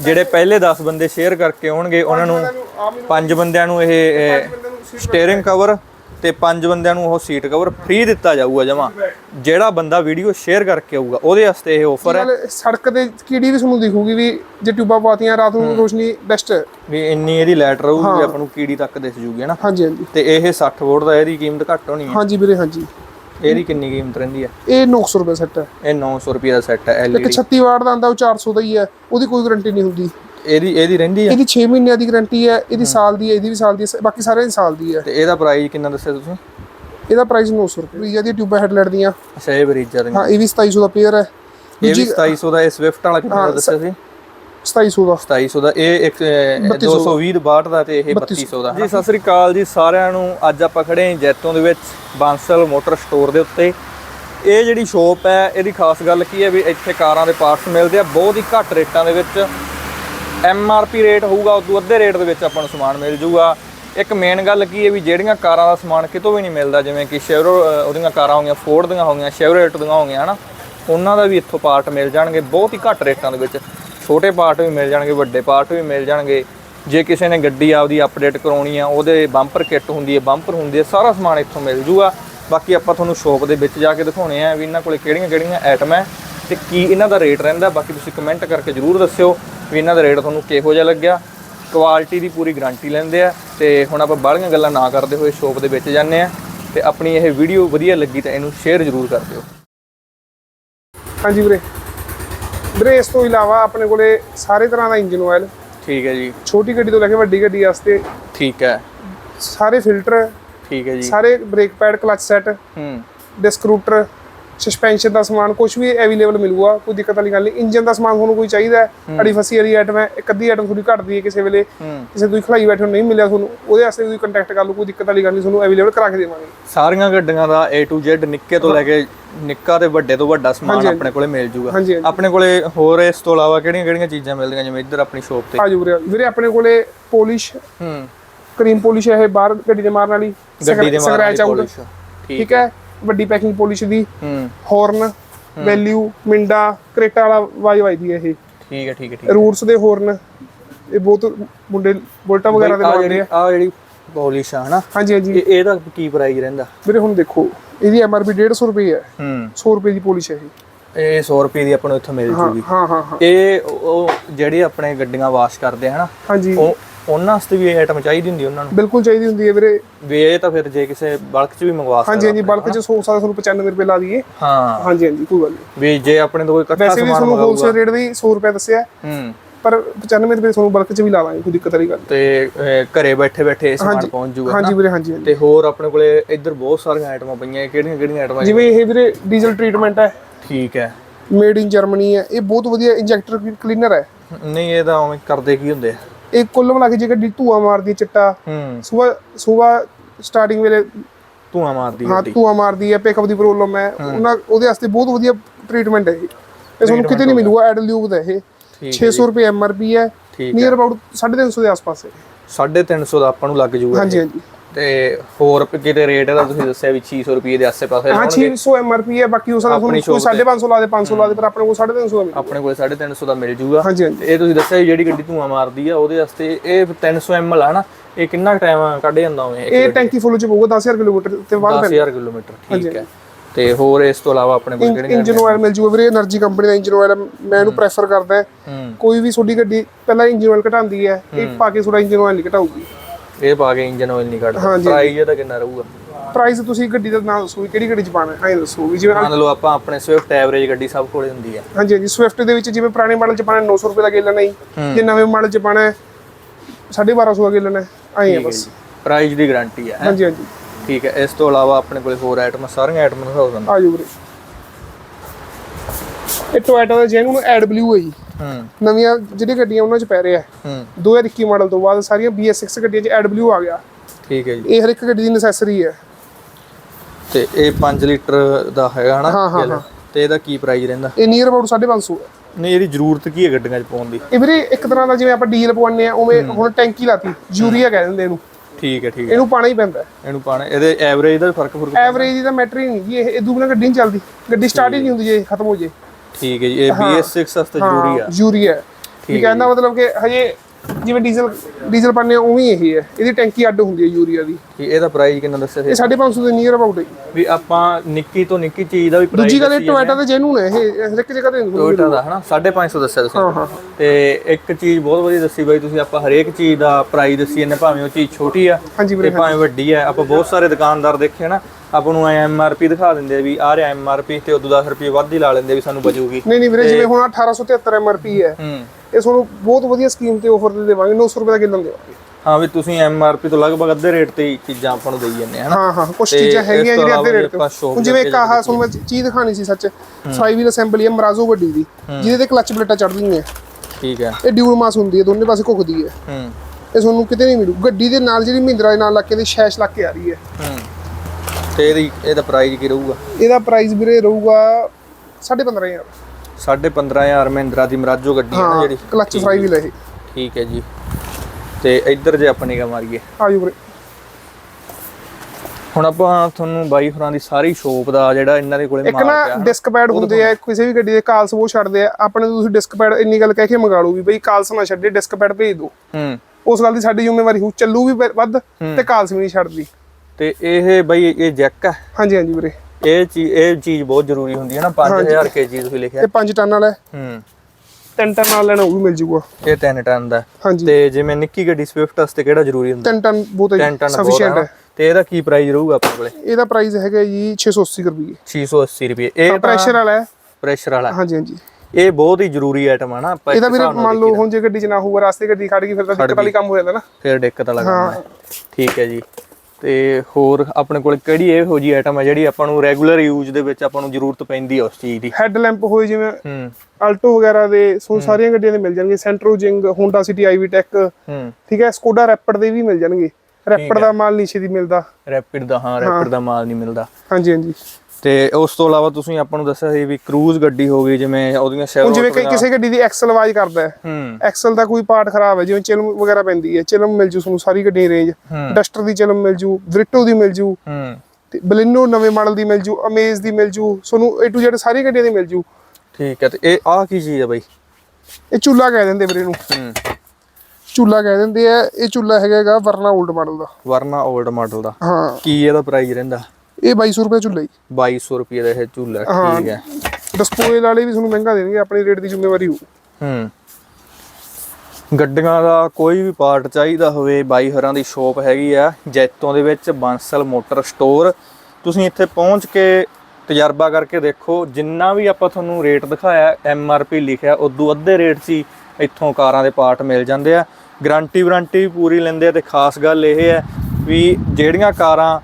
ਜਿਹੜੇ ਪਹਿਲੇ 10 ਬੰਦੇ ਸ਼ੇਅਰ ਕਰਕੇ ਆਉਣਗੇ ਉਹਨਾਂ ਨੂੰ ਪੰਜ ਬੰਦਿਆਂ ਨੂੰ ਇਹ ਸਟੀਅਰਿੰਗ ਕਵਰ ਤੇ ਪੰਜ ਬੰਦਿਆਂ ਨੂੰ ਉਹ ਸੀਟ ਕਵਰ ਫ੍ਰੀ ਦਿੱਤਾ ਜਾਊਗਾ ਜਮਾ। ਜਿਹੜਾ ਬੰਦਾ ਵੀਡੀਓ ਸ਼ੇਅਰ ਕਰਕੇ ਆਊਗਾ ਉਹਦੇ ਵਾਸਤੇ ਇਹ ਆਫਰ ਹੈ। ਸੜਕ ਤੇ ਕੀੜੀ ਵੀ ਤੁਹਾਨੂੰ ਦਿਖੂਗੀ ਵੀ ਜੇ ਟਿਊਬਾਂ ਪਾਤੀਆਂ ਰਾਤ ਨੂੰ ਰੋਸ਼ਨੀ ਬੈਸਟ ਹੈ ਵੀ ਇੰਨੀ ਇਹਦੀ ਲਾਈਟ ਰਹੂਗੀ ਆਪਾਂ ਨੂੰ ਕੀੜੀ ਤੱਕ ਦਿਸ ਜੂਗੀ ਹਨਾ ਹਾਂਜੀ ਹਾਂਜੀ। ਤੇ ਇਹ 60 ਵੋਟ ਦਾ ਇਹਦੀ ਕੀਮਤ ਘੱਟ ਹੋਣੀ ਹੈ। ਹਾਂਜੀ ਵੀਰੇ ਹਾਂਜੀ। ਇਹਦੀ ਕਿੰਨੀ ਕੀਮਤ ਰਹਿੰਦੀ ਹੈ? ਇਹ 900 ਰੁਪਏ ਸੈੱਟ ਹੈ। ਇਹ 900 ਰੁਪਏ ਦਾ ਸੈੱਟ ਹੈ ਇੱਕ LED 36 ਵਾਟ ਦਾ ਆਂਦਾ ਉਹ 400 ਦਾ ਹੀ ਹੈ। ਉਹਦੀ ਕੋਈ ਗਾਰੰਟੀ ਨਹੀਂ ਹੁੰਦੀ। ਇਹਦੀ ਇਹਦੀ ਰਹਿੰਦੀ ਹੈ? ਇਹਦੀ 6 ਮਹੀਨਿਆਂ ਦੀ ਗਾਰੰਟੀ ਹੈ ਇਹਦੀ ਸਾਲ ਦੀ ਹੈ ਇਹਦੀ ਵੀ ਸਾਲ ਦੀ ਹੈ ਬਾਕੀ ਸਾਰਿਆਂ ਦੀ ਸਾਲ ਦੀ ਹੈ। ਤੇ ਇਹਦਾ ਪ੍ਰਾਈਸ ਕਿੰਨਾ ਦੱਸਿਆ ਤੁਸੀਂ? ਇਹਦਾ ਪ੍ਰਾਈਸ 900 ਰੁਪਏ ਵੀ ਇਹਦੀ ਟਿਊਬਾਂ ਹੈਡਲਾਈਟ ਦੀਆਂ। ਅੱਛਾ ਇਹ ਬਰੀਜਰ ਦੀ ਹਾਂ ਇਹ ਵੀ 2700 ਦਾ ਪੇਅਰ ਹੈ। ਇਹ ਵੀ 2700 ਦਾ ਇਹ ਸਵਿਫਟ ਵਾਲਾ ਕਿੰਨਾ ਦੱਸਿਆ ਸੀ? 2700 ਦਾ। 2700 ਦਾ ਇਹ ਇੱਕ ਅਹ, 220 ਬਾਟ ਦਾ। ਤੇ ਇਹ 3200 ਦਾ ਜੀ ਸਤਿ ਸ੍ਰੀ ਅਕਾਲ ਜੀ ਸਾਰਿਆਂ ਨੂੰ। ਅੱਜ ਆਪਾਂ ਖੜੇ ਹਾਂ ਜੈਤੋਂ ਦੇ ਵਿੱਚ ਬਾਂਸਲ ਮੋਟਰ ਸਟੋਰ ਦੇ ਉੱਤੇ। ਇਹ ਜਿਹੜੀ ਸ਼ੋਪ ਹੈ ਇਹਦੀ ਖਾਸ ਗੱਲ ਕੀ ਹੈ ਵੀ ਇੱਥੇ ਕਾਰਾਂ ਦੇ ਪਾਰਟਸ ਮਿਲਦੇ ਆ ਬਹੁਤ ਹੀ ਘੱਟ ਰੇਟਾਂ ਦੇ ਵਿੱਚ। ਐਮ ਆਰ ਪੀ ਰੇਟ ਹੋਊਗਾ ਉਦੋਂ ਅੱਧੇ ਰੇਟ ਦੇ ਵਿੱਚ ਆਪਾਂ ਨੂੰ ਸਮਾਨ ਮਿਲ ਜਾਊਗਾ। ਇੱਕ ਮੇਨ ਗੱਲ ਕੀ ਹੈ ਵੀ ਜਿਹੜੀਆਂ ਕਾਰਾਂ ਦਾ ਸਮਾਨ ਕਿਤੋਂ ਵੀ ਨਹੀਂ ਮਿਲਦਾ ਜਿਵੇਂ ਕਿ ਸ਼ੇਵਰੋ ਉਹਦੀਆਂ ਕਾਰਾਂ ਹੋ ਗਈਆਂ ਫੋਰਡ ਦੀਆਂ ਹੋ ਗਈਆਂ ਸ਼ੇਵਰੇਟ ਦੀਆਂ ਹੋ ਗਈਆਂ ਹਨਾ? ਉਹਨਾਂ ਦਾ ਵੀ ਇੱਥੋਂ ਪਾਰਟ ਮਿਲ ਜਾਣਗੇ ਬਹੁਤ ਹੀ ਘੱਟ ਰੇਟਾਂ ਦੇ ਵਿੱਚ। ਛੋਟੇ ਪਾਰਟ ਵੀ ਮਿਲ ਜਾਣਗੇ, ਵੱਡੇ ਪਾਰਟ ਵੀ ਮਿਲ ਜਾਣਗੇ। ਜੇ ਕਿਸੇ ਨੇ ਗੱਡੀ ਆਪਦੀ ਅਪਡੇਟ ਕਰਾਉਣੀ ਆ, ਉਹਦੇ ਬੰਪਰ ਕਿੱਟ ਹੁੰਦੀ ਹੈ ਬੰਪਰ ਹੁੰਦੀ ਹੈ, ਸਾਰਾ ਸਮਾਨ ਇੱਥੋਂ ਮਿਲ ਜੂਗਾ। ਬਾਕੀ ਆਪਾਂ ਤੁਹਾਨੂੰ ਸ਼ੋਪ ਦੇ ਵਿੱਚ ਜਾ ਕੇ ਦਿਖਾਉਣੇ ਆ ਵੀ ਇਹਨਾਂ ਕੋਲੇ ਕਿਹੜੀਆਂ ਕਿਹੜੀਆਂ ਆਈਟਮ ਹੈ ਤੇ ਕੀ ਇਹਨਾਂ ਦਾ ਰੇਟ ਰਹਿੰਦਾ ਬਾਕੀ ਤੁਸੀਂ ਕਮੈਂਟ ਕਰਕੇ ਜਰੂਰ ਦੱਸਿਓ ਵੀ ਇਹਨਾਂ ਦਾ ਰੇਟ ਤੁਹਾਨੂੰ ਕਿਹੋ ਜਿਹਾ ਲੱਗਿਆ। ਕੁਆਲਿਟੀ ਦੀ ਪੂਰੀ ਗਾਰੰਟੀ ਲੈਂਦੇ ਆ ਤੇ ਹੁਣ ਆਪਾਂ ਬਾਹਲੀਆਂ ਗੱਲਾਂ ਨਾ ਕਰਦੇ ਹੋਏ ਸ਼ੋਪ ਦੇ ਵਿੱਚ ਜਾਂਦੇ ਆ ਤੇ ਆਪਣੀ ਇਹ ਵੀਡੀਓ ਵਧੀਆ ਲੱਗੀ ਤਾਂ ਇਹਨੂੰ ਸ਼ੇਅਰ ਜਰੂਰ ਕਰ ਦਿਓ। ਹਾਂਜੀ ਵੀਰੇ। ਵੀਰੇ ਇਸ ਤੋਂ ਇਲਾਵਾ ਆਪਣੇ ਕੋਲੇ ਸਾਰੇ ਤਰ੍ਹਾਂ ਦਾ ਇੰਜਨ ਆਇਲ ਠੀਕ ਹੈ ਜੀ। ਛੋਟੀ ਗੱਡੀ ਤੋਂ ਲੈ ਕੇ ਵੱਡੀ ਗੱਡੀ ਵਾਸਤੇ ਠੀਕ ਹੈ। ਸਾਰੇ ਫਿਲਟਰ ਠੀਕ ਹੈ ਜੀ। ਸਾਰੇ ਬ੍ਰੇਕ ਪੈਡ ਕਲਚ ਸੈੱਟ ਹੂੰ। ਡਿਸਕ ਰੂਟਰ ਸਸਪੈਂਸ਼ਨ ਦਾ ਸਮਾਨ ਕੁਝ ਵੀ ਅਵੇਲੇਬਲ ਮਿਲੂਗਾ ਕੋਈ ਦਿੱਕਤ ਵਾਲੀ ਗੱਲ ਨਹੀਂ। ਇੰਜਨ ਦਾ ਸਮਾਨ ਤੁਹਾਨੂੰ ਕੋਈ ਚਾਹੀਦਾ ਹੈ। ਅੜੀ ਫਸੀ ਵਾਲੀ ਆਈਟਮ ਹੈ ਇੱਕ ਅੱਧੀ ਆਈਟਮ ਥੋੜੀ ਘਟਦੀ ਹੈ ਕਿਸੇ ਵੇਲੇ। ਕਿਸੇ ਤੁਸੀਂ ਖਲਾਈ ਬੈਠੇ ਨਹੀਂ ਮਿਲਿਆ ਤੁਹਾਨੂੰ ਉਹਦੇ ਵਾਸਤੇ ਤੁਸੀਂ ਕੰਟੈਕਟ ਕਰ ਲਓ ਕੋਈ ਦਿੱਕਤ ਵਾਲੀ ਗੱਲ ਨਹੀਂ ਤੁਹਾਨੂੰ ਅਵੇਲੇਬਲ ਕਰਾ ਕੇ ਦੇਵਾਂਗੇ। ਸਾਰੀਆਂ ਗੱਡੀਆਂ ਦਾ A to Z ਨਿੱਕੇ ਤੋਂ ਲੈ ਕੇ ਨਿੱਕਾ ਤੇ ਵੱਡੇ ਤੋਂ ਵੱਡਾ ਸਮਾਨ ਆਪਣੇ ਕੋਲੇ ਮਿਲ ਜੂਗਾ। ਆਪਣੇ ਕੋਲੇ ਹੋਰ ਇਸ ਤੋਂ ਇਲਾਵਾ ਕਿਹੜੀਆਂ ਕਿਹੜੀਆਂ ਚੀਜ਼ਾਂ ਮਿਲਦੀਆਂ ਜਿਵੇਂ ਇੱਧਰ ਆਪਣੀ ਸ਼ੋਪ ਤੇ? ਆਜੋ ਵੀਰੇ ਵੀਰੇ ਆਪਣੇ ਕੋਲੇ ਪੋਲਿਸ਼ ਹੂੰ। ਕਰੀਮ ਪੋਲਿਸ਼ ਹੈ ਇਹ ਬਾਹਰ ਗੱਡੀ ਦੇ ਮਾਰਨ ਵਾਲੀ। ਗੱਡੀ ਦੇ ਮਾਰਨ। ਠੀਕ ਠੀਕ ਹੈ। ਵੱਡੀ ਪੈਕਿੰਗ ਪੋਲਿਸ਼ ਦੀ ਹਾਰਨ ਵੈਲਿਊ ਮਿੰਡਾ ਕਰੇਟਾ ਵਾਲਾ ਵਾਜ ਵੱਜਦੀ ਹੈ ਇਹ। ਠੀਕ ਹੈ ਠੀਕ ਹੈ ਠੀਕ ਰੂਟਸ ਦੇ ਹਾਰਨ ਇਹ ਬਹੁਤ ਮੁੰਡੇ ਬੁਲਟਾਂ ਵਗੈਰਾ ਦੇ ਜਿਹੜੀ ਆ। ਆ ਜਿਹੜੀ ਪੋਲਿਸ਼ ਆ ਹਨਾ ਹਾਂਜੀ ਹਾਂਜੀ। ਇਹ ਇਹਦਾ ਕੀ ਪ੍ਰਾਈਸ ਰਹਿੰਦਾ? ਵੀਰੇ ਹੁਣ ਦੇਖੋ ਇਹਦੀ ਐਮਆਰਪੀ 150 ਰੁਪਏ ਹੈ। ਹੂੰ। 100 ਰੁਪਏ ਦੀ ਪੋਲਿਸ਼ ਹੈ ਇਹ। ਇਹ 100 ਰੁਪਏ ਦੀ ਆਪਾਂ ਨੂੰ ਇੱਥੋਂ ਮਿਲ ਜੂਗੀ। ਹਾਂ ਹਾਂ ਹਾਂ। ਇਹ ਉਹ- ਜਿਹੜੇ ਆਪਣੇ ਗੱਡੀਆਂ ਵਾਸ਼ ਕਰਦੇ ਹਨਾ ਹਾਂਜੀ। ਉਹ ਉਹਨਾਂ ਵਾਸਤੇ ਵੀ ਇਹ ਆਈਟਮ ਚਾਹੀਦੀ ਹੁੰਦੀ ਉਹਨਾਂ ਨੂੰ? ਬਿਲਕੁਲ ਚਾਹੀਦੀ ਹੁੰਦੀ ਹੈ ਵੀਰੇ। ਵੀ ਇਹ ਤਾਂ ਫਿਰ ਜੇ ਕਿਸੇ ਬਲਕ ਚ ਵੀ ਮੰਗਵਾ ਹਾਂਜੀ ਸਕਦਾ ਹਾਂਜੀ ਬਲਕ ਚ 100 ਸਾਲ ਤੁਹਾਨੂੰ 95 ਰੁਪਏ ਲਾ ਦਈਏ। ਹਾਂ। ਹਾਂਜੀ ਹਾਂਜੀ ਕੋਈ ਗੱਲ ਨਹੀਂ। ਵੀ ਜੇ ਆਪਣੇ ਤੋਂ ਕੋਈ ਇਕੱਠਾ ਵੈਸੇ ਵੀ ਸਮਾਨ ਤੁਹਾਨੂੰ ਹੋਲਸੇਲ ਰੇਟ ਵੀ 100 ਰੁਪਏ ਦੱਸਿਆ। ਹੂੰ। ਪਰ 95 ਰੁਪਏ ਤੁਹਾਨੂੰ ਬਲਕ ਚ ਵੀ ਲਾ ਦਾਂਗੇ ਕੋਈ ਦਿੱਕਤ ਵਾਲੀ ਗੱਲ ਤੇ ਘਰੇ ਬੈਠੇ ਬੈਠੇ ਇਹ ਸਮਾਨ ਪਹੁੰਚ। ਜੂਗਾ ਹਾਂਜੀ ਵੀਰੇ ਹਾਂਜੀ ਹਾਂਜੀ। ਤੇ ਹੋਰ ਆਪਣੇ ਕੋਲੇ ਇੱਧਰ ਬਹੁਤ ਸਾਰੀਆਂ ਆਈਟਮਾਂ ਪਈਆਂ ਕਿਹੜੀਆਂ ਕਿਹੜੀਆਂ ਆਈਟਮਾਂ ਜਿਵੇਂ ਇਹ ਵੀਰੇ ਡੀਜ਼ਲ ਟ੍ਰੀਟਮੈਂਟ ਹੈ। ਠੀਕ ਹੈ। ਮੇਡ ਇਨ ਜਰਮਨੀ ਹੈ। ਇਹ ਬਹੁਤ ਵਧੀਆ ਇੰਜੈਕਟਰ ਕਲੀਨਰ ਹੈ। ਨਹੀਂ ਇਹ ਤਾਂ ਉਵੇਂ ਕਰਦੇ ਕੀ ਹੁੰਦੇ ਆ? ਇਹ ਕੁੱਲ ਮਿਲਾ ਕੇ ਜੇ ਗੱਡੀ ਧੂਆ ਮਾਰਦੀ ਹੈ ਚਿੱਟਾ ਹੂੰ। ਸਵੇਰ ਸਵੇਰ ਸਟਾਰਟਿੰਗ ਵੇਲੇ ਧੂਆਂ ਮਾਰਦੀ ਹਾਂ ਗੱਡੀ ਧੂਆ ਮਾਰਦੀ ਹੈ ਪਿਕਅਪ ਦੀ ਪ੍ਰੋਬਲਮ ਹੈ ਉਹਨਾਂ ਉਹਦੇ ਵਾਸਤੇ ਬਹੁਤ ਵਧੀਆ ਟ੍ਰੀਟਮੈਂਟ ਹੈ ਇਹ। ਇਹ ਤੁਹਾਨੂੰ ਕਿਤੇ ਨਹੀਂ ਮਿਲੂਗਾ ਐਡ ਲਿਊਬ ਦਾ ਇਹ। ਠੀਕ 600 ਰੁਪਏ ਐਮਆਰਪੀ ਹੈ ਠੀਕ ਨੀਅਰ ਅਬਾਊਟ 350 ਦੇ ਆਸ-ਪਾਸ ਹੈ। 350 ਦਾ ਆਪਾਂ ਨੂੰ ਲੱਗ ਜੂਗਾ ਹਾਂਜੀ ਹਾਂਜੀ। ਤੇ ਹੋਰ ਕਿਤੇ ਰੇਟ ਦਾ ਤੁਸੀਂ ਦੱਸਿਆ ਵੀ 600 ਰੁਪਏ ਦੇ ਆਸ-ਪਾਸੇ ਹਾਂ 600 ਐਮਆਰਪੀ ਹੈ ਬਾਕੀ ਉਸ ਦਾ ਤੁਹਾਨੂੰ 550 ਲਾ ਦੇ 500 ਲਾ ਦੇ ਪਰ ਆਪਣੇ ਕੋਲ 350 ਦਾ ਆਪਣੇ ਕੋਲ 350 ਦਾ ਮਿਲ ਜੂਗਾ। ਹਾਂਜੀ ਇਹ ਤੁਸੀਂ ਦੱਸਿਆ ਜਿਹੜੀ ਗੱਡੀ ਧੂਆ ਮਾਰਦੀ ਆ ਉਹਦੇ ਵਾਸਤੇ ਇਹ 300 ਐਮਐਲ ਆ ਨਾ ਇਹ ਕਿੰਨਾ ਟਾਈਮ ਕੱਢ ਜਾਂਦਾ ਹੋਵੇ ਇਹ ਟੈਂਕੀ ਫੁੱਲ ਚ ਪਊਗਾ 10000 ਕਿਲੋਮੀਟਰ ਤੇ ਬਾਅਦ 10000 ਕਿਲੋਮੀਟਰ ਠੀਕ ਹੈ। ਤੇ ਹੋਰ ਇਸ ਤੋਂ ਇਲਾਵਾ ਆਪਣੇ ਕੋਲ ਕਿਹੜੇ ਇੰਜਨ ਆਇਲ ਮਿਲ ਜੂਗਾ ਵੀਰੇ એનર્ਜੀ ਕੰਪਨੀ ਦਾ ਇੰਜਨ ਆਇਲ ਮੈਂ ਇਹਨੂੰ ਪ੍ਰੈਫਰ ਕਰਦਾ। ਕੋਈ ਵੀ ਤੁਹਾਡੀ ਗੱਡੀ ਪਹਿਲਾਂ ਇੰਜਨ ਆਇਲ ਘਟਾਉਂਦੀ ਹੈ ਇਹ ਪਾ ਕੇ ਤੁਹਾਡਾ ਇੰਜਨ ਆਇਲ ਨਹੀਂ ਘਟਾਊਗੀ। ਇਹ ਪਾ ਕੇ ਇੰਜਨ ਆਇਲ ਨਹੀਂ ਕੱਢਦਾ। ਹਾਂਜੀ। ਪ੍ਰਾਈਸ ਇਹਦਾ ਕਿੰਨਾ ਰਹੂਗਾ? ਪ੍ਰਾਈਸ ਤੁਸੀਂ ਗੱਡੀ ਦਾ ਨਾਮ ਦੱਸੋ ਵੀ ਕਿਹੜੀ ਗੱਡੀ ਚ ਪਾਣਾ ਹੈ ਐਂ ਦੱਸੋ ਵੀ ਜਿਵੇਂ ਮੰਨ ਲਓ ਆਪਾਂ ਆਪਣੇ ਸਵਿਫਟ ਐਵਰੇਜ ਗੱਡੀ ਸਭ ਕੋਲੇ ਹੁੰਦੀ ਆ। ਹਾਂਜੀ ਹਾਂਜੀ। ਸਵਿਫਟ ਦੇ ਵਿੱਚ ਜਿਵੇਂ ਪੁਰਾਣੇ ਮਾਡਲ ਚ ਪਾਣਾ 900 ਰੁਪਏ ਦਾ ਗੇਲਨ ਹੈ। ਜੇ ਨਵੇਂ ਮਾਡਲ ਚ ਪਾਣਾ ਹੈ 1250 ਦਾ ਗੇਲਨ ਹੈ ਐਂ ਹੈ ਬਸ। ਪ੍ਰਾਈਸ ਦੀ ਗਾਰੰਟੀ ਹੈ? ਹਾਂਜੀ ਹਾਂਜੀ। ਠੀਕ ਹੈ। ਇਸ ਤੋਂ ਇਲਾਵਾ ਆਪਣੇ ਕੋਲੇ ਹੋਰ ਆਈਟਮਾਂ ਸਾਰੀਆਂ ਆਈਟਮਾਂ ਦਿਖਾਓ ਤੁਹਾਨੂੰ। ਆ ਜਾਓ ਵੀਰੇ। ਇਹ ਟੋਇਟਾ ਦਾ ਜੈਨੂਨ ਐਡ ਬਲੂ ਹੈ ਜੀ। ਨਵੀਆਂ ਜਿਹੜੀਆਂ ਗੱਡੀਆਂ ਉਹਨਾਂ ਚ ਪੈ ਰਿਹਾ ਹੂੰ। 2021 ਮਾਡਲ ਤੋਂ ਬਾਅਦ ਸਾਰੀਆਂ BS6 ਗੱਡੀਆਂ ਚ ਬਲੂ ਆ ਗਿਆ। ਠੀਕ ਹੈ ਜੀ। ਇਹ ਹਰ ਇੱਕ ਗੱਡੀ ਦੀ ਨੈਸੈਸਰੀ ਹੈ। ਤੇ ਇਹ 5 ਲੀਟਰ ਦਾ ਹੈਗਾ ਹਨਾ? ਹਾਂ, ਹਾਂ, ਗਿੱਲ। ਤੇ ਇਹਦਾ ਕੀ ਪ੍ਰਾਈਸ ਰਹਿੰਦਾ? ਇਹ ਨੀਅਰ ਅਬਾਊਟ 550 ਹੈ। ਨਹੀਂ ਇਹਦੀ ਜ਼ਰੂਰਤ ਕੀ ਹੈ ਗੱਡੀਆਂ 'ਚ ਪਾਉਣ ਦੀ? ਇਹ ਵੀਰੇ ਇੱਕ ਤਰ੍ਹਾਂ ਦਾ ਜਿਵੇਂ ਆਪਾਂ ਡੀਜ਼ਲ ਪਵਾਉਂਦੇ ਆ ਉਵੇਂ ਹੁਣ ਟੈਂਕੀ ਲਾਤੀ ਯੂਰੀਆ ਕਹਿ ਦਿੰਦੇ ਇਹਨੂੰ। ਠੀਕ ਹੈ ਠੀਕ ਹੈ। ਇਹਨੂੰ ਪਾਣਾ ਹੀ ਪੈਂਦਾ ਇਹਨੂੰ ਪਾਣਾ ਇਹਦੇ ਐਵਰੇਜ ਦਾ ਫ਼ਰਕ ਫੁਰਕ ਐਵਰੇਜ ਦੀ ਤਾਂ ਮੈਟਰ ਹੀ ਨਹੀਂ ਜੀ ਇਹ ਇਦੋਂ ਬਿਨਾਂ ਗੱਡੀ ਨਹੀਂ ਚੱਲਦੀ। ਗੱਡੀ ਸਟਾਰਟ ਹੀ ਨਹੀਂ ਹੁੰਦੀ ਜੇ ਖਤਮ ਹੋ ਜੇ। ਠੀਕ ਹੈ ਜੀ ਇਹ BS6 ਵਾਸਤੇ ਜ਼ਰੂਰੀ ਆ। ਯੂਰੀਆ ਵੀ ਕਹਿੰਦਾ ਮਤਲਬ ਕਿ ਹਜੇ ਜਿਵੇਂ ਡੀਜ਼ਲ ਡੀਜ਼ਲ ਪਾਣੇ ਉਵੇਂ ਹੀ ਇਹ ਹੈ। ਇਹਦੀ ਟੈਂਕੀ ਅੱਡ ਹੁੰਦੀ ਹੈ ਯੂਰੀਆ ਦੀ। ਕਿ ਇਹਦਾ ਪ੍ਰਾਈਸ ਕਿੰਨਾ ਦੱਸਿਆ ਸੀ? ਇਹ 550 ਦੇ ਨੀਅਰ ਅਬਾਊਟ ਹੈ ਵੀ ਆਪਾਂ ਨਿੱਕੀ ਤੋਂ ਨਿੱਕੀ ਚੀਜ਼ ਦਾ ਵੀ ਪ੍ਰਾਈਸ ਦੂਜੀ ਗੱਲ ਇਹ ਟੋਇਟਾ ਦੇ ਜੈਨੂਨ ਹੈ ਇਹ ਹਰ ਇੱਕ ਜਗ੍ਹਾ ਤੇ। ਟੋਇਟਾ ਦਾ ਹਨਾ? 550 ਦੱਸਿਆ ਤੁਸੀਂ। ਹਾਂ ਹਾਂ ਤੇ ਇੱਕ ਚੀਜ਼ ਬਹੁਤ ਵਧੀਆ ਦੱਸੀ ਬਾਈ ਤੁਸੀਂ ਆਪਾਂ ਹਰੇਕ ਚੀਜ਼ ਦਾ ਪ੍ਰਾਈਸ ਦੱਸੀ ਜਾਂਦੇ ਭਾਵੇਂ ਉਹ ਚੀਜ਼ ਛੋਟੀ ਆ ਤੇ ਭਾਵੇਂ ਵੱਡੀ ਆ। ਆਪਾਂ ਬਹੁਤ ਸਾਰੇ ਦੁਕਾਨਦਾਰ ਦੇਖੇ ਨਾ ਆਪਾਂ ਨੂੰ ਐਮ ਆਰ ਪੀ ਦਿਖਾ ਦਿੰਦੇ ਆ ਵੀ ਆ ਰਿਹਾ ਐਮ ਆਰ ਪੀ ਤੇ ਉਦੋਂ 10 ਰੁਪਏ ਵੱਧ ਹੀ ਲਾ ਲੈਂਦੇ ਵੀ ਸਾਨੂੰ ਬਚੂਗੀ। ਨਹੀਂ ਨਹੀਂ ਵੀਰੇ ਜਿਵੇਂ ਹੁਣ 1873 ਐਮਆਰਪੀ ਹੈ ਹੂੰ। ਇਹ ਤੁਹਾਨੂੰ ਬਹੁਤ ਵਧੀਆ ਸਕੀਮ ਤੇ ਆਫਰ ਤੇ ਦੇਵਾਂਗੇ 900 ਰੁਪਏ ਦਾ ਕਿਲੋ ਦੇਵਾਂਗੇ। ਹਾਂ ਵੀ ਤੁਸੀਂ ਐਮ ਆਰ ਪੀ ਤੋਂ ਲਗਭਗ ਅੱਧੇ ਰੇਟ ਤੇ ਹੀ ਚੀਜ਼ਾਂ ਆਪਾਂ ਨੂੰ ਦੇਈ ਜਾਂਦੇ ਹਨਾ? ਹਾਂ ਹਾਂ ਕੁਝ ਚੀਜ਼ਾਂ ਹੈਗੀਆਂ ਜਿਹੜੀਆਂ ਅੱਧੇ ਰੇਟ ਤੇ। ਜਿਵੇਂ ਇੱਕ ਆਹ ਤੁਹਾਨੂੰ ਮੈਂ ਚੀਜ਼ ਦਿਖਾਣੀ ਸੀ ਸੱਚ ਫਲਾਈਵੀਲ ਅਸੈਂਬਲੀ ਹੈ ਮਰਾਜ਼ੋ ਵੱਡੀ ਦੀ ਜਿਹਦੇ ਤੇ ਕਲਚ ਪਲੇਟਾਂ ਚੜ੍ਹਦੀਆਂ ਹੈ ਠੀਕ ਹੈ। ਇਹ ਡਿਊਲ ਮਾਸ ਹੁੰਦੀ ਹੈ ਦੋਨੇ ਪਾਸੇ ਘੁੱਕਦੀ ਹੈ। ਹੂੰ। ਇਹ ਤੁਹਾਨੂੰ ਕਿਤੇ ਨਹੀਂ ਮਿਲੂ। ਗੱਡੀ ਦੇ ਨਾਲ ਜਿਹੜੀ ਮਹਿੰਦਰਾ ਦੇ ਨਾਲ ਲੱਗ ਕੇ ਦੀ ਸ਼ੈਸ਼ ਲੱਗ ਕੇ ਆ ਰਹੀ ਹੈ। ਹੂੰ। ਤੇ ਇਹਦੀ ਇਹਦਾ ਪ੍ਰਾਈਸ ਕੀ ਰਹੂਗਾ? ਇਹਦਾ ਪ੍ਰਾਈਸ ਵੀਰੇ ਰਹੂਗਾ 15000 15000 ਮਹਿੰਦਰਾ ਦੀ ਮਰਾਜੋ ਗੱਡੀ ਹੈ ਨਾ ਜਿਹੜੀ? ਕਲਚ ਫਲਾਈਵੀਲ ਹੈ ਇਹ। ਠੀਕ ਹੈ ਜੀ। ਤੇ ਇੱਧਰ ਜੇ ਆਪਾਂ ਨਿਗਾ ਮਾਰੀਏ। ਆਜੋ ਵੀਰੇ। ਹੁਣ ਆਪਾਂ ਤੁਹਾਨੂੰ ਬਾਈ ਹੋਰਾਂ ਦੀ ਸਾਰੀ ਸ਼ੋਪ ਦਾ ਜਿਹੜਾ ਇਹਨਾਂ ਦੇ ਕੋਲੇ ਇੱਕ ਮਾਲ ਨਾ ਪਿਆ ਡਿਸਕ ਪੈਡ ਹੁੰਦੇ ਆ ਕਿਸੇ ਵੀ ਗੱਡੀ ਦੇ ਕਾਲਸ ਉਹ ਛੱਡਦੇ ਆ। ਆਪਣੇ ਤੁਸੀਂ ਡਿਸਕ ਪੈਡ ਇੰਨੀ ਗੱਲ ਕਹਿ ਕੇ ਮੰਗਾ ਲਓ ਵੀ ਬਈ ਕਾਲਸ ਨਾ ਛੱਡੇ ਡਿਸਕ ਪੈਡ ਭੇਜ ਦਿਓ। ਹੂੰ। ਉਸ ਗੱਲ ਦੀ ਸਾਡੀ ਜ਼ਿੰਮੇਵਾਰੀ ਹੋ ਚੱਲੂ ਵੀ ਵ- ਵੱਧ ਤੇ ਕਾਲਸ ਵੀ ਨਹੀਂ ਛੱਡਦੀ। ਤੇ ਇਹ ਬਾਈ ਇਹ ਜੈਕ ਹੈ ਹਾਂਜੀ ਹਾਂਜੀ ਵੀਰੇ। ਇਹ ਚੀਜ਼ ਇਹ ਚੀਜ਼ ਬਹੁਤ ਜ਼ਰੂਰੀ ਹੁੰਦੀ ਹੈ ਨਾ 5000 ਕੇਜੀ ਤੁਸੀਂ ਲਿਖਿਆ। ਇਹ 5 ਟਨ ਵਾਲਾ ਹੈ। ਹੂੰ। ਤਿੰਨ ਟਨ ਨਾਲ ਲੈਣਾ ਉਹ ਵੀ ਮਿਲ ਜੂਗਾ। ਇਹ 3 ਟਨ ਦਾ। ਤੇ ਜਿਵੇਂ ਨਿੱਕੀ ਗੱਡੀ ਸਵਿਫਟ ਵਾਸਤੇ ਕਿਹੜਾ ਜ਼ਰੂਰੀ ਹੁੰਦਾ? ਤਿੰਨ ਟਨ ਬਹੁਤ 10 ਹੈ ਟਨ ਬਹੁਤ ਸਫੀਸ਼ੀਐਂਟ ਹੈ। ਤੇ ਇਹਦਾ ਕੀ ਪ੍ਰਾਈਸ ਰਹੂਗਾ ਆਪਣੇ ਕੋਲੇ? ਇਹਦਾ ਪ੍ਰਾਈਸ ਹੈਗਾ ਜੀ 680 ਰੁਪਏ। 680 ਰੁਪਏ। ਇਹ ਤਾਂ ਪ੍ਰੈਸ਼ਰ ਵਾਲਾ ਹੈ। ਪ੍ਰੈਸ਼ਰ ਵਾਲਾ। ਹਾਂਜੀ ਹਾਂਜੀ। ਇਹ ਬਹੁਤ ਹੀ ਜ਼ਰੂਰੀ ਆਈਟਮ ਹੈ ਨਾ ਆਪਾਂ ਇਹਦਾ ਵੀਰੇ ਮੰਨ ਲਓ ਹੁਣ ਜੇ ਗੱਡੀ ਚ ਨਾ ਹੋਊਗਾ ਰਾਸਤੇ ਗੱਡੀ ਖੜ ਗਈ ਫਿਰ ਤਾਂ ਦਿੱਕਤ ਵਾਲੀ ਕੰਮ ਹੋ ਜਾਂਦਾ ਨਾ। ਫਿਰ ਦਿੱਕਤ ਵਾਲਾ ਕੰਮ ਹੈ। ਠੀਕ ਹੈ ਜੀ। ਤੇ ਹੋਰ ਆਪਣੇ ਕੋਲ ਕਿਹੜੀ ਇਹੋ ਜੀ ਆਈਟਮ ਹੈ ਜਿਹੜੀ ਆਪਾਂ ਨੂੰ ਰੈਗੂਲਰ ਯੂਜ਼ ਦੇ ਵਿੱਚ ਆਪਾਂ ਨੂੰ ਜ਼ਰੂਰਤ ਪੈਂਦੀ ਹੈ ਉਸ ਚੀਜ਼ ਦੀ? ਹੈਡ ਲੈਂਪ ਹੋਏ ਜਿਵੇਂ ਆਲਟੋ ਵਗੈਰਾ ਦੇ ਸੋ ਸਾਰੀਆਂ ਗੱਡੀਆਂ ਦੇ ਮਿਲ ਜਾਣਗੇ। Santro Xing Honda City iVTEC ਠੀਕ ਹੈ? ਸਕੋਡਾ ਰੈਪਿਡ ਦੇ ਵੀ ਮਿਲ ਜਾਣਗੇ। ਰੈਪਿਡ ਦਾ ਮਾਲ ਨੀਚੇ ਦੀ ਮਿਲਦਾ। ਰੈਪਿਡ ਦਾ ਹਾਂ ਰੈਪਿਡ ਦਾ ਮਾਲ ਨਹੀਂ ਮਿਲਦਾ। ਹਾਂਜੀ ਹਾਂਜੀ। ਤੇ ਉਸ ਤੋਂ ਇਲਾਵਾ ਤੁਸੀਂ ਆਪਾਂ ਨੂੰ ਦੱਸਿਆ ਸੀ ਵੀ ਕਰੂਜ਼ ਗੱਡੀ ਹੋ ਗਈ ਜਿਵੇਂ ਉਹਦੀਆਂ ਹੁਣ ਸੈਵਨ ਜਿਵੇਂ ਕਈ ਕਿਸੇ ਗੱਡੀ ਦੀ ਐਕਸਲ ਆਵਾਜ਼ ਕਰਦਾ ਹੈ। ਹੂੰ। ਐਕਸਲ ਦਾ ਕੋਈ ਪਾਰਟ ਖਰਾਬ ਹੈ ਜਿਵੇਂ ਚਿਲਮ ਵਗੈਰਾ ਪੈਂਦੀ ਹੈ ਚਿਲਮ ਮਿਲ ਜੂ ਤੁਹਾਨੂੰ ਸਾਰੀ ਗੱਡੀਆਂ ਰੇਂਜ ਹੂੰ। ਡਸਟਰ ਦੀ ਚਿਲਮ ਮਿਲ ਜੂ ਵ੍ਰਿਟੋ ਦੀ ਮਿਲ ਜੂ ਹੂੰ। ਤੇ ਬਲਿਨੋ ਨਵੇਂ ਮਾਡਲ ਦੀ ਮਿਲ ਜੂ ਅਮੇਜ਼ ਦੀ ਮਿਲ ਜੂ ਤੁਹਾਨੂੰ A to Z ਸਾਰੀ ਗੱਡੀਆਂ ਦੀ ਮਿਲ ਜੂ। ਠੀਕ ਹੈ ਤੇ ਇਹ ਆਹ ਕੀ ਚੀਜ਼ ਹੈ ਬਾਈ? ਇਹ ਚੂਲਾ ਕਹਿ ਦਿੰਦੇ ਵੀਰੇ ਨੂੰ ਹੂੰ। ਚੂਲਾ ਕਹਿ ਦਿੰਦੇ ਆ ਇਹ ਚੂਲਾ ਹੈਗਾ ਵਰਨਾ 올ਡ ਮਾਡਲ ਦਾ। ਵਰਨਾ 올ਡ ਮਾਡਲ ਦਾ। ਹਾਂ। ਕੀ ਇਹਦਾ ਪ੍ਰਾਈਸ ਰਹਿੰਦਾ? ਇਹ 2200 ਰੁਪਏ ਚੁੱਲਾ ਜੀ। 2200 ਰੁਪਏ ਦਾ ਇਹ ਝੂਲਾ ਹਾਂ। ਠੀਕ ਹੈ। ਡਿਸਪੋਜ਼ਲ ਵਾਲੇ ਵੀ ਤੁਹਾਨੂੰ ਮਹਿੰਗਾ ਦੇਣਗੇ ਆਪਣੀ ਰੇਟ ਦੀ ਜ਼ਿੰਮੇਵਾਰੀ ਹੋ ਹੂੰ। ਗੱਡੀਆਂ ਦਾ ਕੋਈ ਵੀ ਪਾਰਟ ਚਾਹੀਦਾ ਹੋਵੇ ਬਾਈ ਹਰਾਂ ਦੀ ਸ਼ੋਪ ਹੈਗੀ ਆ ਜੈਤੋਂ ਦੇ ਵਿੱਚ ਬਾਂਸਲ ਮੋਟਰ ਸਟੋਰ। ਤੁਸੀਂ ਇੱਥੇ ਪਹੁੰਚ ਕੇ ਤਜਰਬਾ ਕਰਕੇ ਦੇਖੋ ਜਿੰਨਾ ਵੀ ਆਪਾਂ ਤੁਹਾਨੂੰ ਰੇਟ ਦਿਖਾਇਆ ਐਮ ਆਰ ਪੀ ਲਿਖਿਆ ਉਦੋਂ ਅੱਧੇ ਰੇਟ 'ਚ ਹੀ ਇੱਥੋਂ ਕਾਰਾਂ ਦੇ ਪਾਰਟ ਮਿਲ ਜਾਂਦੇ ਆ। ਗਾਰੰਟੀ ਵਾਰੰਟੀ ਵੀ ਪੂਰੀ ਲੈਂਦੇ ਆ ਤੇ ਖਾਸ ਗੱਲ ਇਹ ਹੈ ਵੀ ਜਿਹੜੀਆਂ ਕਾਰਾਂ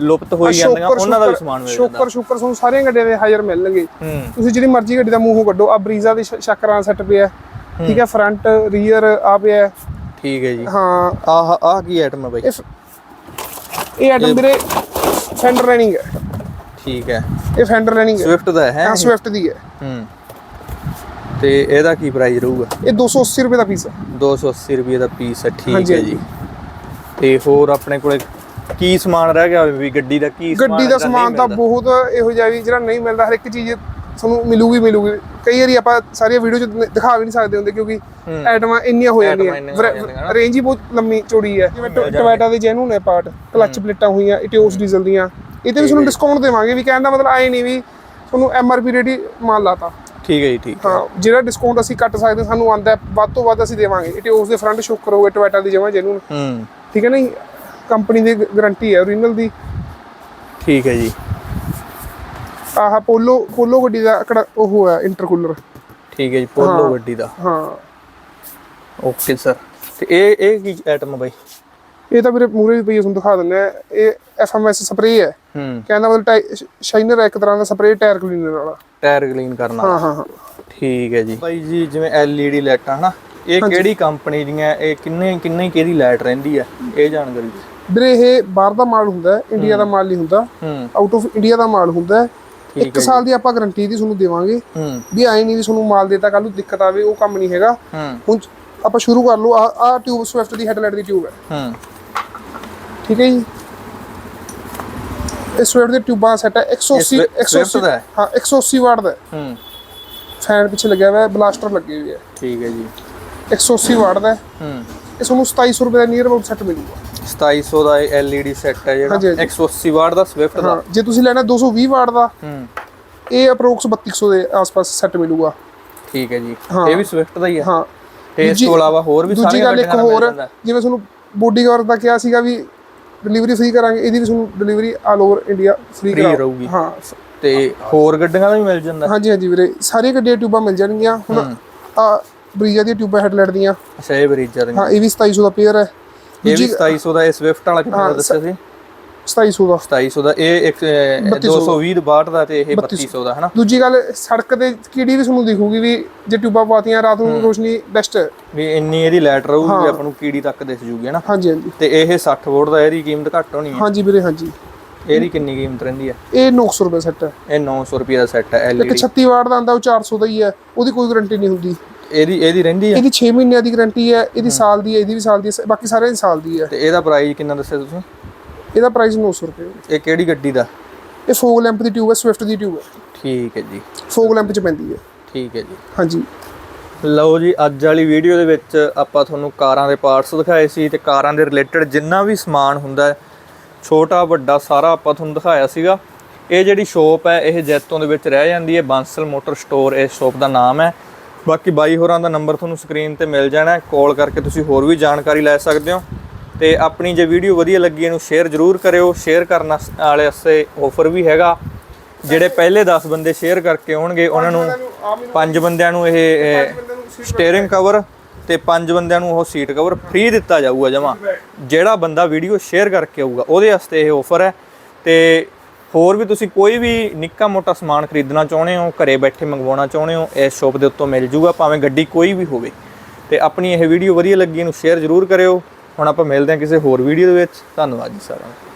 ਲੁਪਤ ਹੋਈ ਜਾਂਦੀਆਂ ਉਹਨਾਂ ਦਾ ਵੀ ਸਮਾਨ ਮਿਲ ਜਾਂਦਾ। ਸ਼ੋਕਰ ਸ਼ੋਕਰ ਤੁਹਾਨੂੰ ਸਾਰੀਆਂ ਗੱਡੀਆਂ ਦੇ ਹਾਜ਼ਰ ਮਿਲਣਗੇ। ਤੁਸੀਂ ਜਿਹੜੀ ਮਰਜ਼ੀ ਗੱਡੀ ਦਾ ਮੂੰਹੋਂ ਕੱਢੋ ਆ ਬਰੀਜ਼ਾ ਦੇ ਸ਼ੱਕਰਾਂ ਸੈੱਟ ਪਿਆ ਠੀਕ ਹੈ ਫਰੰਟ ਰੀਅਰ ਆ ਪਿਆ ਠੀਕ ਹੈ ਜੀ। ਹਾਂ। ਆਹ ਆਹ ਕੀ ਆਈਟਮ ਹੈ ਬਾਈ? ਇਹ ਆਈਟਮ ਵੀਰੇ ਫੈਂਡਰ ਰੈਨਿੰਗ ਹੈ। ਠੀਕ ਹੈ। ਇਹ ਫੈਂਡਰ ਰੈਨਿੰਗ ਹੈ। ਸਵਿਫਟ ਦਾ ਹੈ ਹਾਂ ਸਵਿਫਟ ਦੀ ਹੈ। ਹੂੰ। ਤੇ ਇਹਦਾ ਕੀ ਪ੍ਰਾਈਸ ਰਹੂਗਾ? ਇਹ 280 ਰੁਪਏ ਦਾ ਪੀਸ ਹੈ। 280 ਰੁਪਏ ਦਾ ਪੀਸ ਹੈ ਠੀਕ ਹੈ ਜੀ। ਤੇ ਹੋਰ ਆਪਣੇ ਕੋਲੇ ਕੀ ਸਮਾਨ ਰਹਿ ਗਿਆ ਵੀ ਗੱਡੀ ਦਾ ਕੀ ਸਮਾਨ ਗੱਡੀ ਦਾ ਨਹੀਂ ਸਮਾਨ ਤਾਂ? ਬਹੁਤ ਇਹੋ ਜਿਹਾ ਵੀ ਜਿਹੜਾ ਨਹੀਂ ਮਿਲਦਾ ਹਰ ਇੱਕ ਚੀਜ਼ ਤੁਹਾਨੂੰ ਮਿਲੂਗੀ ਮਿਲੂਗੀ। ਕਈ ਵਾਰੀ ਆਪਾਂ ਸਾਰੀਆਂ ਵੀਡੀਓ ਚ ਦਿਖਾ ਵੀ ਨਹੀਂ ਸਕਦੇ ਹੁੰਦੇ ਕਿਉਂਕਿ। ਆਈਟਮਾਂ ਇੰਨੀਆਂ ਹੋ ਜਾਂਦੀਆਂ। ਰੇਂਜ ਹੀ ਬਹੁਤ ਲੰਮੀ ਚੌੜੀ ਹੈ। ਜਿਵੇਂ ਟੋਇਟਾ ਦੇ ਜੈਨੂਨ ਹੈ ਪਾਰਟ ਕਲਚ ਪਲੇਟਾਂ ਹੋਈਆਂ ਇਟਿਓਸ ਡੀਜ਼ਲ ਦੀਆਂ। ਇਹ ਤੇ ਵੀ ਤੁਹਾਨੂੰ ਡਿਸਕਾਊਂਟ ਦੇਵਾਂਗੇ ਵੀ ਕਹਿਣ ਦਾ ਮਤਲਬ ਆਏ ਨਹੀਂ ਵੀ ਤੁਹਾਨੂੰ ਐਮਆਰਪੀ ਰੇਟ ਹੀ ਮਾਲ ਲਾਤਾ। ਠੀਕ ਹੈ ਜੀ ਠੀਕ ਹਾਂ। ਜਿਹੜਾ ਡਿਸਕਾਊਂਟ ਅਸੀਂ ਕੱਟ ਸਕਦੇ ਸਾਨੂੰ ਆਂਦਾ ਵੱਧ ਤੋਂ ਵੱਧ ਅਸੀਂ ਦੇਵਾਂਗੇ। ਇਟਿਓਸ ਦੇ ਫਰੰਟ ਸ਼ੋਕਰ ਹੋਵੇ ਟੋਇਟਾ ਦੀ ਜਮਾ ਜੈਨੂਨ ਹੂੰ। ਠੀਕ ਹੈ ਨਾ ਕੰਪਨੀ ਦੀ ਗਾਰੰਟੀ ਹੈ ਓਰੀਜਨਲ ਦੀ। ਠੀਕ ਹੈ ਜੀ। ਆਹ ਪੋਲੋ ਪੋਲੋ ਗੱਡੀ ਦਾ ਅਕੜਾ ਉਹ ਹੈ ਇੰਟਰਕੂਲਰ ਠੀਕ ਹੈ ਜੀ ਪੋਲੋ ਗੱਡੀ ਦਾ। ਹਾਂ। ਓਕੇ ਸਰ ਤੇ ਇਹ ਇਹ ਕੀ ਆਈਟਮ ਹੈ ਬਾਈ? ਇਹ ਤਾਂ ਮੇਰੇ ਮੂਰੇ ਵੀ ਪਈ ਤੁਹਾਨੂੰ ਦਿਖਾ ਦਿੰਦੇ ਆ। ਇਹ ਐਫਐਮਐਸ ਸਪਰੇ ਹੈ। ਹੂੰ। ਕਹਿੰਦਾ ਮਤਲਬ ਸ਼ਾਈਨਰ ਹੈ ਇੱਕ ਤਰ੍ਹਾਂ ਦਾ ਸਪਰੇ ਟਾਇਰ ਕਲੀਨਰ ਵਾਲਾ। ਟਾਇਰ ਕਲੀਨ ਕਰਨਾ ਹਾਂ ਹਾਂ ਹਾਂ। ਠੀਕ ਹੈ ਜੀ। ਬਾਈ ਜੀ ਜਿਵੇਂ LED ਲਾਈਟਾਂ ਹਨਾ? ਇਹ ਕਿਹੜੀ ਕੰਪਨੀ ਦੀਆਂ ਇਹ ਕਿੰਨੇ ਕਿੰਨੇ ਕਿਹਦੀ ਲਾਈਟ ਰਹਿੰਦੀ ਹੈ? ਇਹ ਜਾਣਕਾਰੀ ਵੀਰੇ ਇਹ ਬਾਹਰ ਦਾ ਮਾਲ ਹੁੰਦਾ ਹੈ ਇੰਡੀਆ ਦਾ ਮਾਲ ਨਹੀਂ ਹੁੰਦਾ ਆਊਟ ਆਫ ਇੰਡੀਆ ਦਾ ਮਾਲ ਹੁੰਦਾ। ਹੈ ਇੱਕ ਸਾਲ ਦੀ ਆਪਾਂ ਗਾਰੰਟੀ ਦੀ ਤੁਹਾਨੂੰ ਦੇਵਾਂਗੇ ਵੀ ਆਈ ਨਹੀਂ ਵੀ ਤੁਹਾਨੂੰ ਮਾਲ ਦੇਤਾ ਕੱਲ ਨੂੰ ਦਿੱਕਤ ਆਵੇ ਉਹ ਕੰਮ ਨਹੀਂ ਹੈਗਾ। ਹੁਣ ਆਪਾਂ ਸ਼ੁਰੂ ਕਰ ਲਓ ਆ ਆ ਟਿਊਬ ਸਵਿਫਟ ਦੀ ਹੈਡਲਾਈਟ ਦੀ ਟਿਊਬ ਹੈ। ਹੂੰ। ਠੀਕ ਹੈ ਜੀ? ਇਹ ਸਵਿਫਟ ਦੇ ਟਿਊਬਾਂ ਸੈਟ ਹੈ 180 ਇਹ Swift 180 ਦਾ ਹੈ? ਹਾਂ 180 ਵਾਟ ਦਾ ਹੈ। ਫੈਨ ਪਿੱਛੇ ਲੱਗਿਆ ਹੋਇਆ ਹੈ ਬਲਾਸਟਰ ਲੱਗੇ ਹੋਏ ਹੈ ਠੀਕ ਹੈ ਜੀ। 180 ਵਾਟ ਦਾ ਹੈ। ਹੂੰ। ਇਹ ਤੁਹਾਨੂੰ 2700 ਰੁਪਏ ਦਾ ਨੀਅਰ ਅਬਾਊਟ ਸੈੱਟ ਮਿਲੂਗਾ। 2700 ਦਾ LED ਸੈੱਟ ਹੈ ਜਿਹੜਾ ਹਾਂਜੀ। 180 ਵਾਟ ਦਾ ਸਵਿਫਟ ਦਾ। ਜੇ ਤੁਸੀਂ ਲੈਣਾ 220 ਵਾਟ ਦਾ ਹੂੰ। ਇਹ ਅਪਰੋਕਸ 3200 ਦੇ ਆਸ-ਪਾਸ ਸੈੱਟ ਮਿਲੂਗਾ। ਠੀਕ ਹੈ ਜੀ। ਇਹ ਵੀ ਸਵਿਫਟ ਦਾ ਹੀ ਹੈ। ਹਾਂ। ਇਸ ਦੂਜੀ- ਤੋਂ ਇਲਾਵਾ ਹੋਰ ਵੀ ਦੂਜੀ ਸਾਰੀਆਂ ਗੱਲ ਇੱਕ ਹੋਰ। ਜਿਵੇਂ ਤੁਹਾਨੂੰ ਬੋਡੀ ਕਵਰ ਦਾ ਕਿਹਾ ਸੀਗਾ ਵੀ ਡਿਲੀਵਰੀ ਫ੍ਰੀ ਕਰਾਂਗੇ ਇਹਦੀ ਵੀ ਤੁਹਾਨੂੰ delivery all over India free ਰਹੂਗੀ। ਹਾਂ। ਤੇ ਹੋਰ ਗੱਡੀਆਂ ਦਾ ਵੀ ਮਿਲ ਜਾਂਦਾ? ਹਾਂਜੀ ਹਾਂਜੀ ਵੀਰੇ। ਸਾਰੀਆਂ ਗੱਡੀਆਂ ਟਿਊਬਾਂ ਮਿਲ ਜਾਣਗੀਆਂ। ਹੁਣ ਆ ਬਰੀਜਾ ਦੀਆਂ ਟਿਊਬਾਂ ਹੈਡਲਾਈਟ ਦੀਆਂ। ਅੱਛਾ ਇਹ ਬਰੀਜਰ ਹਾਂ ਇਹ ਵੀ 2700 ਦਾ ਪੇਅਰ ਹੈ। ਇਹ ਵੀ 2700 ਦਾ ਇਹ ਸਵਿਫਟ ਵਾਲਾ ਕਿੰਨਾ ਦਾ ਦੱਸਿਆ ਸੀ? 2700 ਦਾ। 2700 ਦਾ ਇਹ ਇੱਕ ਅਹ, 220 ਬਾਟ ਦਾ। ਤੇ ਇਹ 3200 ਦਾ ਹਨਾ? ਦੂਜੀ ਗੱਲ ਸੜਕ ਤੇ ਕੀੜੀ ਵੀ ਤੁਹਾਨੂੰ ਦਿਖੂਗੀ ਵੀ ਜੇ ਟਿਊਬਾਂ ਪਾਤੀਆਂ ਰਾਤ ਨੂੰ ਰੋਸ਼ਨੀ ਬੈਸਟ ਹੈ ਵੀ ਇੰਨੀ ਇਹਦੀ ਲਾਈਟ ਰਹੂਗੀ ਆਪਾਂ ਨੂੰ ਕੀੜੀ ਤੱਕ ਦਿਸ ਜੂਗੀ ਹਨਾ? ਹਾਂਜੀ ਹਾਂਜੀ। ਤੇ ਇਹ 60 ਵੋਲਟ ਦਾ ਇਹਦੀ ਕੀਮਤ ਘੱਟ ਹੋਣੀ ਹੈ। ਹਾਂਜੀ ਵੀਰੇ ਹਾਂਜੀ। ਇਹਦੀ ਕਿੰਨੀ ਕੀਮਤ ਰਹਿੰਦੀ ਹੈ? ਇਹ 900 ਰੁਪਏ ਸੈੱਟ ਹੈ। ਇਹ 900 ਰੁਪਏ ਦਾ ਸੈੱਟ ਹੈ LED 36 ਵਾਟ ਦਾ ਆਂਦਾ ਉਹ 400 ਦਾ ਹੀ ਹੈ। ਉਹਦੀ ਕੋਈ ਗਾਰੰਟੀ ਨਹੀਂ ਹੁੰਦੀ। ਇਹਦੀ ਇਹਦੀ ਰਹਿੰਦੀ ਹੈ ਇਹਦੀ 6 ਮਹੀਨਿਆਂ ਦੀ ਗਾਰੰਟੀ ਹੈ ਇਹਦੀ ਸਾਲ ਦੀ ਹੈ ਇਹਦੀ ਵੀ ਸਾਲ ਦੀ ਹੈ ਬਾਕੀ ਸਾਰਿਆਂ ਦੀ ਸਾਲ ਦੀ ਹੈ ਤੇ ਇਹਦਾ ਪ੍ਰਾਈਸ ਕਿੰਨਾ ਦੱਸਿਆ ਤੁਸੀਂ? ਇਹਦਾ ਪ੍ਰਾਈਸ 900 ਰੁਪਏ। ਇਹ ਕਿਹੜੀ ਗੱਡੀ ਦਾ? ਇਹ ਫੋਗ ਲੈਂਪ ਦੀ ਟਿਊਬ ਹੈ ਸਵਿਫਟ ਦੀ ਟਿਊਬ ਹੈ ਠੀਕ ਹੈ ਜੀ। ਫੋਗ ਲੈਂਪ ਚ ਪੈਂਦੀ ਹੈ ਠੀਕ ਹੈ ਜੀ। ਹਾਂਜੀ। ਲਓ ਜੀ ਅੱਜ ਵਾਲੀ ਵੀਡੀਓ ਦੇ ਵਿੱਚ ਆਪਾਂ ਤੁਹਾਨੂੰ ਕਾਰਾਂ ਦੇ ਪਾਰਟਸ ਦਿਖਾਏ ਸੀ ਤੇ ਕਾਰਾਂ ਦੇ ਰਿਲੇਟਡ ਜਿੰਨਾ ਵੀ ਸਮਾਨ ਹੁੰਦਾ ਹੈ ਛੋਟਾ ਵੱਡਾ ਸਾਰਾ ਆਪਾਂ ਤੁਹਾਨੂੰ ਦਿਖਾਇਆ ਸੀਗਾ। ਇਹ ਜਿਹੜੀ ਸ਼ੋਪ ਹੈ ਇਹ ਜੈਤੋਂ ਦੇ ਵਿੱਚ ਰਹਿ ਜਾਂਦੀ ਹੈ ਬਾਂਸਲ ਮੋਟਰ ਸਟੋਰ ਇਸ ਸ਼ੋਪ ਦਾ ਨਾਮ ਹੈ। ਬਾਕੀ ਬਾਈ ਹੋਰਾਂ ਦਾ ਨੰਬਰ ਤੁਹਾਨੂੰ ਸਕਰੀਨ ਤੇ ਮਿਲ ਜਾਣਾ ਹੈ। ਕਾਲ ਕਰਕੇ ਤੁਸੀਂ ਹੋਰ ਵੀ ਜਾਣਕਾਰੀ ਲੈ ਸਕਦੇ ਹੋ। ਤੇ ਆਪਣੀ ਜੇ ਵੀਡੀਓ ਵਧੀਆ ਲੱਗੀ, ਇਹਨੂੰ ਸ਼ੇਅਰ ਜ਼ਰੂਰ ਕਰਿਓ। ਸ਼ੇਅਰ ਕਰਨ ਵਾਲੇ ਵਾਸਤੇ ਆਫਰ ਵੀ ਹੈਗਾ। ਜਿਹੜੇ ਪਹਿਲੇ 10 ਬੰਦੇ ਸ਼ੇਅਰ ਕਰਕੇ ਆਉਣਗੇ, ਉਹਨਾਂ ਨੂੰ ਪੰਜ ਬੰਦਿਆਂ ਨੂੰ ਇਹ ਸਟੀਅਰਿੰਗ ਕਵਰ ਤੇ ਪੰਜ ਬੰਦਿਆਂ ਨੂੰ ਉਹ ਸੀਟ ਕਵਰ ਫ੍ਰੀ ਦਿੱਤਾ ਜਾਊਗਾ ਜਮਾ। ਜਿਹੜਾ ਬੰਦਾ ਵੀਡੀਓ ਸ਼ੇਅਰ ਕਰਕੇ ਆਊਗਾ, ਉਹਦੇ ਵਾਸਤੇ ਇਹ ਆਫਰ ਹੈ। ਤੇ ਹੋਰ ਵੀ ਤੁਸੀਂ ਕੋਈ ਵੀ ਨਿੱਕਾ ਮੋਟਾ ਸਮਾਨ ਖਰੀਦਣਾ ਚਾਹੁੰਦੇ ਹੋ, ਘਰੇ ਬੈਠੇ ਮੰਗਵਾਉਣਾ ਚਾਹੁੰਦੇ ਹੋ, ਇਸ ਸ਼ੋਪ ਦੇ ਉੱਤੋਂ ਮਿਲ ਜੂਗਾ, ਭਾਵੇਂ ਗੱਡੀ ਕੋਈ ਵੀ ਹੋਵੇ। ਤੇ ਆਪਣੀ ਇਹ ਵੀਡੀਓ ਵਧੀਆ ਲੱਗੀ, ਇਹਨੂੰ ਸ਼ੇਅਰ ਜ਼ਰੂਰ ਕਰਿਓ। ਹੁਣ ਆਪਾਂ ਮਿਲਦੇ ਹਾਂ ਕਿਸੇ ਹੋਰ ਵੀਡੀਓ ਦੇ ਵਿੱਚ। ਧੰਨਵਾਦ ਜੀ ਸਾਰਿਆਂ ਨੂੰ